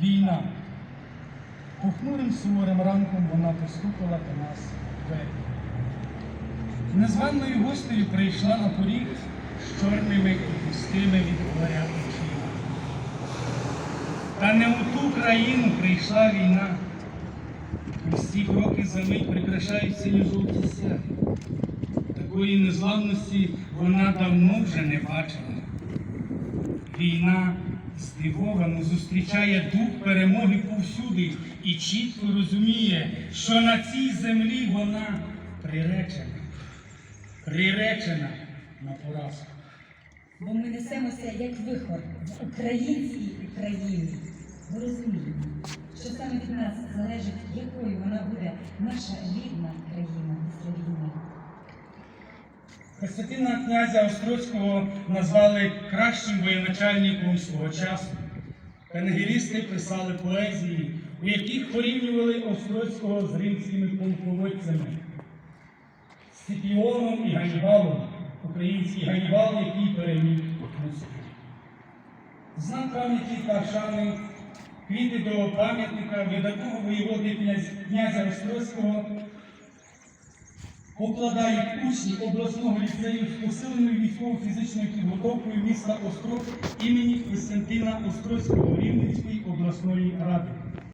Війна. Похмурим суворим ранком вона постукала до нас двері. Незваною гостею прийшла на поріг з чорними і пустими від горя очима. Та не у ту країну прийшла війна. Пусті кроки за мить прикрашають синьо жовті. Такої незламності вона давно вже не бачила. Війна здивовано зустрічає дух перемоги повсюди і чітко розуміє, що на цій землі вона приречена, приречена на поразку. Бо ми несемося як вихор в українській Україні. Ми розуміємо, що саме від нас залежить, якою вона буде наша рідна Костянтина князя Острозького назвали кращим воєначальником свого часу. Пенгелісти писали поезії, у яких порівнювали Острозького з римськими полководцями, Сципіоном і Ганнібалом, український Ганнібал, який переміг Москву. Знак пам'яті та шани, квіти до пам'ятника видатного воєводи князя Острозького покладають учні обласного ліцею з посиленою військово-фізичною підготовкою міста Острог імені Костянтина Острозького Рівненської обласної ради.